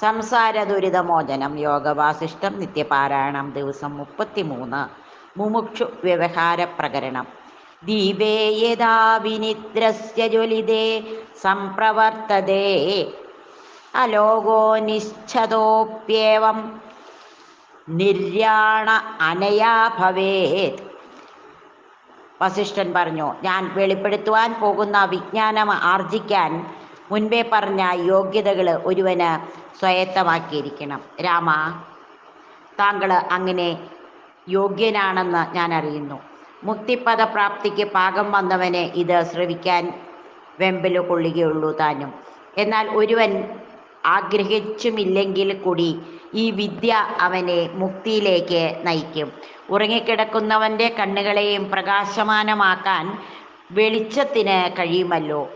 സംസാര ദുരിതമോചനം യോഗവാസിഷ്ടം നിത്യപാരായണം ദിവസം മുപ്പത്തിമൂന്ന് മുമുക്ഷു വ്യവഹാര പ്രകരണം ദീപേ യഥാ വിനിദ്രസ്യ ജ്വലിതേ സംപ്രവർത്തതേ. അലോകോ നിശ്ചതോപ്യേവം നിര്യാണ അനയാ ഭവേത്. വസിഷ്ഠൻ പറഞ്ഞു ഞാൻ വെളിപ്പെടുത്തുവാൻ പോകുന്ന വിജ്ഞാനം ആർജിക്കാൻ മുൻപേ പറഞ്ഞ യോഗ്യതകൾ ഒരുവന് സ്വയത്തമാക്കിയിരിക്കണം രാമ താങ്കൾ അങ്ങനെ യോഗ്യനാണെന്ന് ഞാൻ അറിയുന്നു മുക്തിപദപ്രാപ്തിക്ക് പാകം വന്നവനെ ഇത് ശ്രവിക്കാൻ വെമ്പൽ കൊള്ളുകയുള്ളൂ താനും. എന്നാൽ ഒരുവൻ ആഗ്രഹിച്ചുമില്ലെങ്കിൽ കൂടി ഈ വിദ്യ അവനെ മുക്തിയിലേക്ക് നയിക്കും. ഉറങ്ങിക്കിടക്കുന്നവന്റെ കണ്ണുകളെയും പ്രകാശമാനമാക്കാൻ വെളിച്ചത്തിന് കഴിയുമല്ലോ.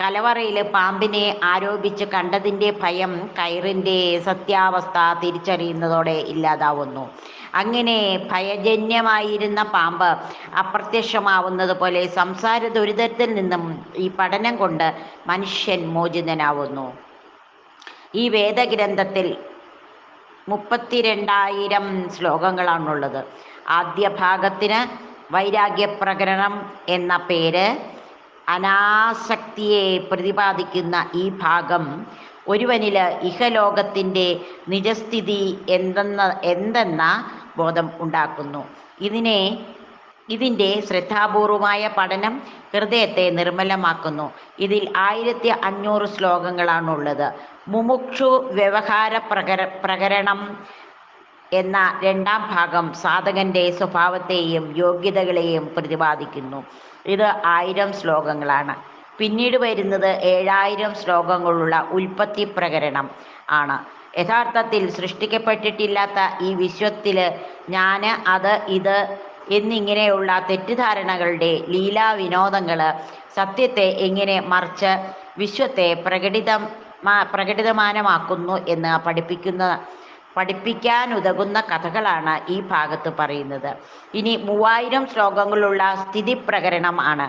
കലവറയിൽ പാമ്പിനെ ആരോപിച്ച് കണ്ടതിന്റെ ഭയം കയറിന്റെ സത്യാവസ്ഥ തിരിച്ചറിയുന്നതോടെ ഇല്ലാതാവുന്നു. അങ്ങനെ ഭയജന്യമായിരുന്ന പാമ്പ് അപ്രത്യക്ഷമാവുന്നത് പോലെ സംസാര ദുരിതത്തിൽ നിന്നും ഈ പഠനം കൊണ്ട് മനുഷ്യൻ മോചിതനാവുന്നു. ഈ വേദഗ്രന്ഥത്തിൽ മുപ്പത്തിരണ്ടായിരം ശ്ലോകങ്ങളാണുള്ളത്. ആദ്യ ഭാഗത്തിന് വൈരാഗ്യപ്രകരണം എന്ന പേര് അനാസക്തിയെ പ്രതിപാദിക്കുന്ന ഈ ഭാഗം ഒരുവനിൽ ഇഹലോകത്തിന്റെ നിജസ്ഥിതി എന്തെന്ന എന്തെന്ന ബോധം ഉണ്ടാക്കുന്നു. ഇതിനെ ഇതിന്റെ ശ്രദ്ധാപൂർവമായ പഠനം ഹൃദയത്തെ നിർമ്മലമാക്കുന്നു. ഇതിൽ ആയിരത്തി അഞ്ഞൂറ് ശ്ലോകങ്ങളാണുള്ളത്. മുമുക്ഷു വ്യവഹാര പ്രകര പ്രകരണം എന്ന രണ്ടാം ഭാഗം സാധകന്റെ സ്വഭാവത്തെയും യോഗ്യതകളെയും പ്രതിപാദിക്കുന്നു. ഇത് ആയിരം ശ്ലോകങ്ങളാണ്. പിന്നീട് വരുന്നത് ഏഴായിരം ശ്ലോകങ്ങളുള്ള ഉൽപ്പത്തി പ്രകരണം ആണ്. യഥാർത്ഥത്തിൽ സൃഷ്ടിക്കപ്പെട്ടിട്ടില്ലാത്ത ഈ വിശ്വത്തിൽ ഞാൻ അത് ഇത് എന്നിങ്ങനെയുള്ള തെറ്റിദ്ധാരണകളുടെ ലീലാ വിനോദങ്ങൾ സത്യത്തെ എങ്ങനെ മറിച്ച് വിശ്വത്തെ പ്രകടിതം പ്രകടിതമാനമാക്കുന്നു എന്ന് പഠിപ്പിക്കുന്ന പഠിപ്പിക്കാനുതകുന്ന കഥകളാണ് ഈ ഭാഗത്ത് പറയുന്നത്. ഇനി മൂവായിരം ശ്ലോകങ്ങളുള്ള സ്ഥിതി പ്രകരണം ആണ്.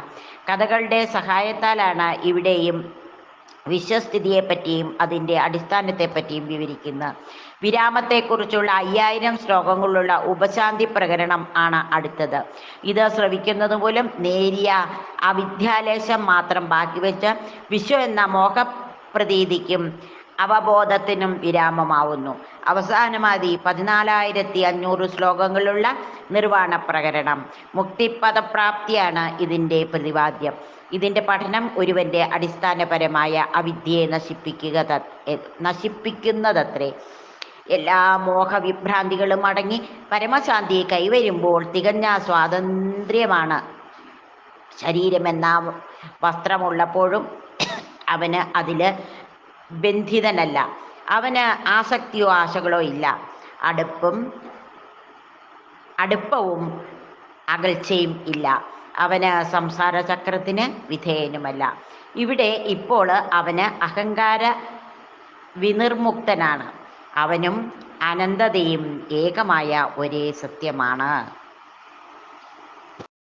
കഥകളുടെ സഹായത്താലാണ് ഇവിടെയും വിശ്വസ്ഥിതിയെപ്പറ്റിയും അതിന്റെ അടിസ്ഥാനത്തെപ്പറ്റിയും വിവരിക്കുന്നത് വിരാമത്തെക്കുറിച്ചുള്ള അയ്യായിരം ശ്ലോകങ്ങളുള്ള ഉപശാന്തി പ്രകരണം ആണ് അടുത്തത്. ഇത് ശ്രവിക്കുന്നത് പോലും നേരിയ അവിദ്യാലേശം മാത്രം ബാക്കി വെച്ച് വിശ്വ എന്ന മോഹപ്രതീതിക്കും അവബോധത്തിനും വിരാമമാവുന്നു. അവസാനമായി പതിനാലായിരത്തി അഞ്ഞൂറ് ശ്ലോകങ്ങളുള്ള നിർവാണ പ്രകരണം. മുക്തിപദപ്രാപ്തിയാണ് ഇതിന്റെ പ്രതിപാദ്യം. ഇതിന്റെ പഠനം ഒരുവന്റെ അടിസ്ഥാനപരമായ അവിദ്യയെ നശിപ്പിക്കുക നശിപ്പിക്കുന്നതത്രേ. എല്ലാ മോഹവിഭ്രാന്തികളും അടങ്ങി പരമശാന്തി കൈവരുമ്പോൾ തികഞ്ഞ സ്വാതന്ത്ര്യമാണ്. ശരീരമെന്ന വസ്ത്രമുള്ളപ്പോഴും അവന് അതിൽ ബന്ധിതനല്ല. അവന് ആസക്തിയോ ആശകളോ ഇല്ല. അടുപ്പും അടുപ്പവും അകൽച്ചയും ഇല്ല. അവന് സംസാര ചക്രത്തിന് വിധേയനുമല്ല. ഇവിടെ ഇപ്പോൾ അവന് അഹങ്കാര വിനിർമുക്തനാണ്. അവനും അനന്തതയും ഏകമായ ഒരേ സത്യമാണ്.